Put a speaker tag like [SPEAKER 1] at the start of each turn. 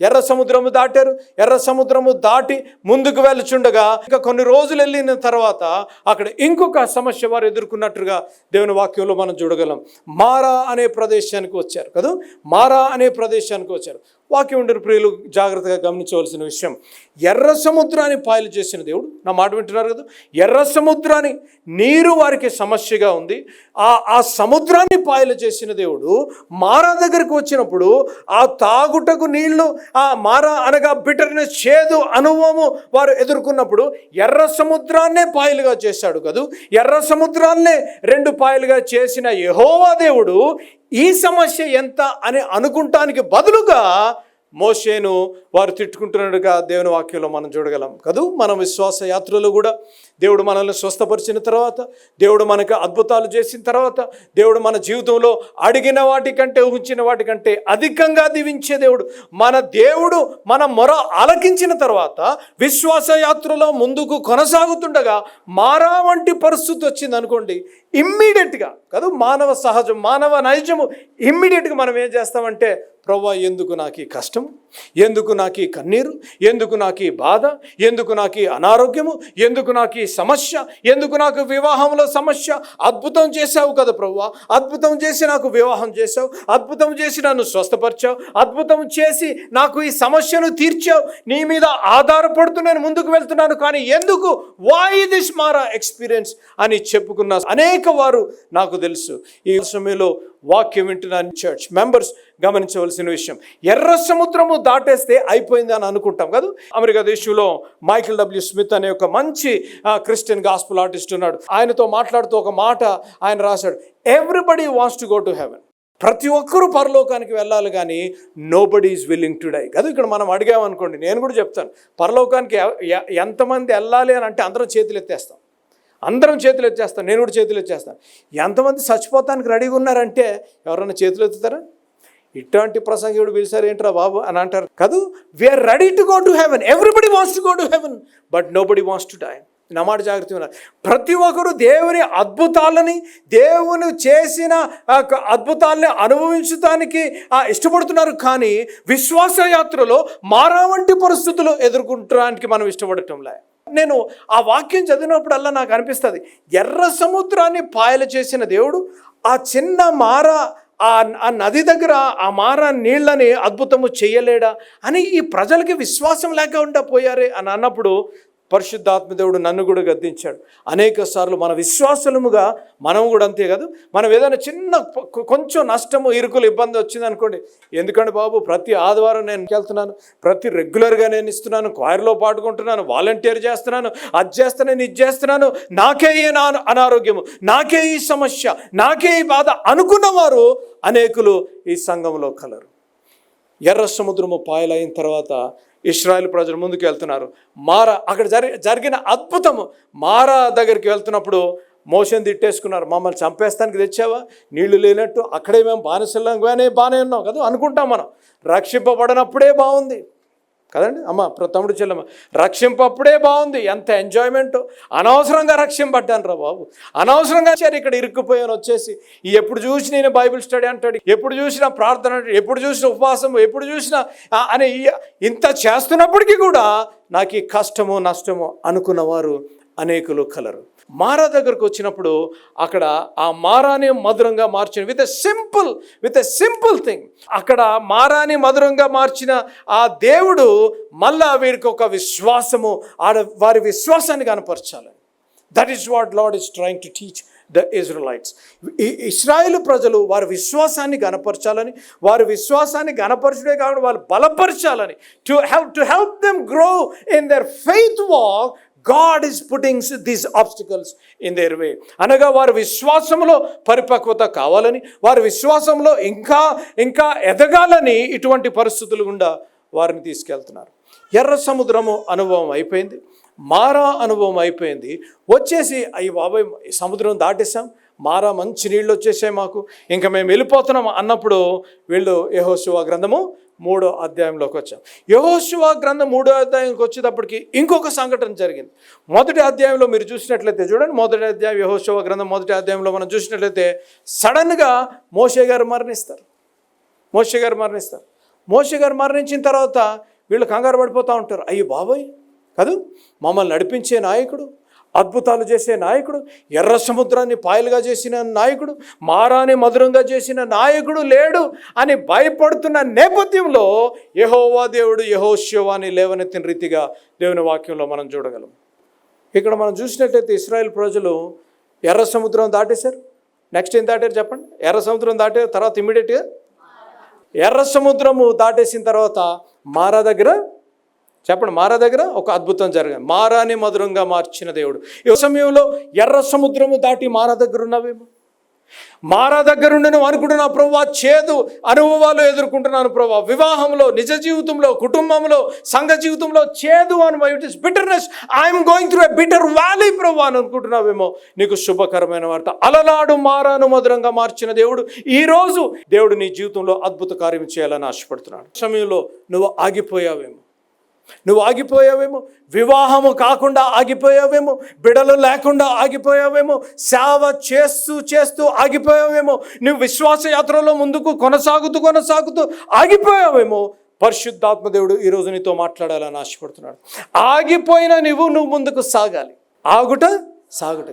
[SPEAKER 1] ఎర్ర సముద్రము దాటారు. ఎర్ర సముద్రము దాటి ముందుకు వెళ్ళుచుండగా ఇంకా కొన్ని రోజులు వెళ్ళిన తర్వాత అక్కడ ఇంకొక సమస్య వారు ఎదుర్కొన్నట్టుగా దేవుని వాక్యంలో మనం చూడగలం. మారా అనే ప్రదేశానికి వచ్చారు కదా? మారా అనే ప్రదేశానికి వచ్చారు. వాక్యం ఉండరు. ప్రియులు జాగ్రత్తగా గమనించవలసిన విషయం ఎర్ర సముద్రాన్ని పాయలు చేసిన దేవుడు. నా మాట వింటున్నారు కదా? ఎర్ర సముద్రాన్ని నీరు వారికి సమస్యగా ఉంది. ఆ ఆ సముద్రాన్ని పాయలు చేసిన దేవుడు మారా దగ్గరికి వచ్చినప్పుడు ఆ తాగుటకు నీళ్ళు ఆ మారా అనగా బిటర్నెస్ చేదు అనుభవము వారు ఎదుర్కొన్నప్పుడు ఎర్ర సముద్రాన్నే పాయలుగా చేశాడు కదూ? ఎర్ర సముద్రాన్నే రెండు పాయలుగా చేసిన యహోవా దేవుడు ఈ సమస్య ఎంత అని అనుకుంటానికి బదులుగా మోషేను వారు తిట్టుకుంటున్నట్టుగా దేవుని వాక్యంలో మనం చూడగలం. కదూ? మన విశ్వాస యాత్రలో కూడా దేవుడు మనల్ని స్వస్థపరిచిన తర్వాత దేవుడు మనకు అద్భుతాలు చేసిన తర్వాత దేవుడు మన జీవితంలో అడిగిన వాటికంటే ఊహించిన వాటికంటే అధికంగా దీవించే దేవుడు. మన దేవుడు మన మొర ఆలకించిన తర్వాత విశ్వాస యాత్రలో ముందుకు కొనసాగుతుండగా మారా వంటి పరిస్థితి వచ్చింది అనుకోండి ఇమ్మీడియట్గా కాదు? మానవ సహజం మానవ నైజము ఇమ్మీడియట్గా మనం ఏం చేస్తామంటే ప్రవ్వా ఎందుకు నాకు ఈ కష్టం? ఎందుకు నాకు ఈ కన్నీరు? ఎందుకు నాకు ఈ బాధ? ఎందుకు నాకు ఈ అనారోగ్యము? ఎందుకు నాకు ఈ సమస్య? ఎందుకు నాకు వివాహంలో సమస్య? అద్భుతం చేశావు కదా ప్రవ్వా అద్భుతం చేసి నాకు వివాహం చేశావు. అద్భుతం చేసి నన్ను స్వస్థపరిచావు. అద్భుతం చేసి నాకు ఈ సమస్యను తీర్చావు. నీ మీద ఆధారపడుతూ నేను ముందుకు వెళ్తున్నాను. కానీ ఎందుకు? వాయి దిస్ మారా ఎక్స్పీరియన్స్ అని చెప్పుకున్న అనేక వారు నాకు తెలుసు. ఈ సమయంలో వాక్యం వింటున్నాను చర్చ్ మెంబర్స్ గమనించవలసిన విషయం. ఎర్ర సముద్రము దాటేస్తే అయిపోయింది అని అనుకుంటాం కదా? అమెరికా దేశంలో మైకిల్ డబ్ల్యూ స్మిత్ అనే ఒక మంచి క్రిస్టియన్ గాస్పుల్ ఆర్టిస్ట్ ఉన్నాడు. ఆయనతో మాట్లాడుతూ ఒక మాట ఆయన రాశాడు. Everybody wants to go to heaven ప్రతి ఒక్కరూ పరలోకానికి వెళ్ళాలి కానీ nobody is willing to die కదా ఇక్కడ మనం అడిగామనుకోండి నేను కూడా చెప్తాను. పరలోకానికి ఎంతమంది వెళ్ళాలి అని అంటే అందరం చేతులు ఎత్తేస్తాం. అందరం చేతులు ఎత్తేస్తాం నేను కూడా చేతులు ఎత్తేస్తాను. ఎంతమంది చచ్చిపోతానికి రెడీగా ఉన్నారంటే ఎవరైనా చేతులు ఎత్తుతారా? ఇట్లాంటి ప్రసంగుడు పిలిచారు ఏంట్రా బాబు? అని అంటారు. కాదు we're ready to go to heaven everybody wants to go to heaven but nobody wants to die నా మాట జాగ్రత్త ఉన్నారు ప్రతి ఒక్కరు దేవుని అద్భుతాలని దేవుని చేసిన అద్భుతాలని అనుభవించడానికి ఇష్టపడుతున్నారు కానీ విశ్వాస యాత్రలో మారా వంటి పరిస్థితులు ఎదుర్కొంటానికి మనం ఇష్టపడటంలే. నేను ఆ వాక్యం చదివినప్పుడల్లా నాకు అనిపిస్తుంది ఎర్ర సముద్రాన్ని పాయలు చేసిన దేవుడు ఆ చిన్న మార ఆ నది దగ్గర ఆ మార నీళ్ళని అద్భుతము చేయలేడా అని ఈ ప్రజలకి విశ్వాసం లేకుండా పోయారే అని అన్నప్పుడు పరిశుద్ధాత్మదేవుడు నన్ను కూడా గద్దించాడు. అనేక సార్లు మన విశ్వాసముగా మనం కూడా అంతే కాదు మనం ఏదైనా చిన్న కొంచెం నష్టము ఇరుకులు ఇబ్బంది వచ్చింది అనుకోండి ఎందుకంటే బాబు ప్రతి ఆదివారం నేను వెళ్తున్నాను ప్రతి రెగ్యులర్గా నేను ఇస్తున్నాను క్వైర్లో పాడుకుంటున్నాను వాలంటీర్ చేస్తున్నాను అది చేస్తున్నాను ఇది చేస్తున్నాను నాకే ఈ అనా- అనారోగ్యము నాకే ఈ సమస్య నాకే ఈ బాధ అనుకున్నవారు అనేకులు ఈ సంఘంలో కలరు. ఎర్ర సముద్రము పాయలైన తర్వాత ఇస్రాయల్ ప్రజలు ముందుకు వెళ్తున్నారు. మారా అక్కడ జరి జరిగిన అద్భుతము. మారా దగ్గరికి వెళ్తున్నప్పుడు మోషన్ తిట్టేసుకున్నారు. మమ్మల్ని చంపేస్తానికి తెచ్చావా? నీళ్ళు లేనట్టు అక్కడే మేము బానిసలంగానే బాగానే ఉన్నాం కదా అనుకుంటాం మనం. రక్షింపబడినప్పుడే బాగుంది కదండి? అమ్మ ప్ర- తమ్ముడు చెల్లమ్మ రక్షింపప్పుడే బాగుంది. ఎంత ఎంజాయ్మెంట్ అనవసరంగా రక్షింపడ్డాను రా బాబు. అనవసరంగా సరే ఇక్కడ ఇరుక్కుపోయాను వచ్చేసి ఎప్పుడు చూసి నేను బైబిల్ స్టడీ అంటాడు ఎప్పుడు చూసినా ప్రార్థన ఎప్పుడు చూసిన ఉపవాసం ఎప్పుడు చూసినా అని ఇంత చేస్తున్నప్పటికీ కూడా నాకు ఈ కష్టము నష్టము అనుకున్నవారు అనేకులు కలరు. మారా దగ్గరకు వచ్చినప్పుడు అక్కడ ఆ మారాని మధురంగా మార్చిన with a simple with a simple thing అక్కడ మారాని మధురంగా మార్చిన ఆ దేవుడు మళ్ళా వీరికి ఒక విశ్వాసము ఆడ వారి విశ్వాసాన్ని కనపరచాలి. That is what Lord is trying to teach the Israelites Israel ప్రజలు వారి విశ్వాసాన్ని గనపరచాలని వారి విశ్వాసాన్ని గనపరచడే కాకుండా వాళ్ళు బలపరచాలని to help to help them grow in their faith walk God is puttings these obstacles in their way అనగా వారి విశ్వాసంలో పరిపక్వత కావాలని వారి విశ్వాసంలో ఇంకా ఇంకా ఎదగాలని ఇటువంటి పరిస్థితులు గుండా వారిని తీసుకెళ్తున్నారు. ఎర్ర సముద్రము అనుభవం అయిపోయింది మారా అనుభవం అయిపోయింది. వచ్చేసి అయ్యి బాబాయ్ ఈ సముద్రం దాటేసాం మారా మంచి నీళ్ళు వచ్చేసాయి మాకు. ఇంకా మేము వెళ్ళిపోతున్నాం అన్నప్పుడు వీళ్ళు యహోశివ గ్రంథము మూడో అధ్యాయంలోకి వచ్చాం. యహోశివ గ్రంథం మూడో అధ్యాయంకి వచ్చేటప్పటికి ఇంకొక సంఘటన జరిగింది. మొదటి అధ్యాయంలో మీరు చూసినట్లయితే చూడండి మొదటి అధ్యాయం యహోశివ గ్రంథం మొదటి అధ్యాయంలో మనం చూసినట్లయితే సడన్గా మోషే గారు మరణిస్తారు. మోషే గారు మరణిస్తారు. మోషే గారు మరణించిన తర్వాత వీళ్ళు కంగారు పడిపోతూ ఉంటారు. అయ్యో బాబోయ్ కాదు? మమ్మల్ని నడిపించే నాయకుడు అద్భుతాలు చేసే నాయకుడు ఎర్ర సముద్రాన్ని పాయలుగా చేసిన నాయకుడు మారాని మధురంగా చేసిన నాయకుడు లేడు అని భయపడుతున్న నేపథ్యంలో యహోవా దేవుడు యహోశివాని లేవనెత్తిన రీతిగా దేవుని వాక్యంలో మనం చూడగలం. ఇక్కడ మనం చూసినట్లయితే ఇస్రాయల్ ప్రజలు ఎర్ర సముద్రం దాటేశారు. నెక్స్ట్ ఏం దాటారు చెప్పండి? ఎర్ర సముద్రం దాటే తర్వాత ఇమీడియట్గా ఎర్ర సముద్రము దాటేసిన తర్వాత మారా దగ్గర చెప్పండి మారా దగ్గర ఒక అద్భుతం జరిగింది మారాని మధురంగా మార్చిన దేవుడు. ఈ సమయంలో ఎర్ర సముద్రము దాటి మారా దగ్గర ఉన్నావేమో? మారా దగ్గర ఉండి నువ్వు అనుకుంటున్నా ప్రభా చేదు అనుభవాలు ఎదుర్కొంటున్నాను ప్రభా. వివాహంలో నిజ జీవితంలో కుటుంబంలో సంఘ జీవితంలో చేదు అనుభవం it is bitterness I'm going through a bitter valley ప్రభా అని అనుకుంటున్నావేమో? నీకు శుభకరమైన వార్త. అలనాడు మారాను మధురంగా మార్చిన దేవుడు ఈ రోజు దేవుడు నీ జీవితంలో అద్భుత కార్యం చేయాలని ఆశపడుతున్నాడు. సమయంలో నువ్వు ఆగిపోయావేమో? నువ్వు ఆగిపోయావేమో? వివాహము కాకుండా ఆగిపోయావేమో? బిడలు లేకుండా ఆగిపోయావేమో? సేవ చేస్తూ చేస్తూ ఆగిపోయావేమో? నువ్వు విశ్వాస యాత్రలో ముందుకు కొనసాగుతూ కొనసాగుతూ ఆగిపోయావేమో? పరిశుద్ధాత్మ దేవుడు ఈరోజు నీతో మాట్లాడాలని ఆశపడుతున్నాడు. ఆగిపోయిన నువ్వు నువ్వు ముందుకు సాగాలి. ఆగుట సాగుట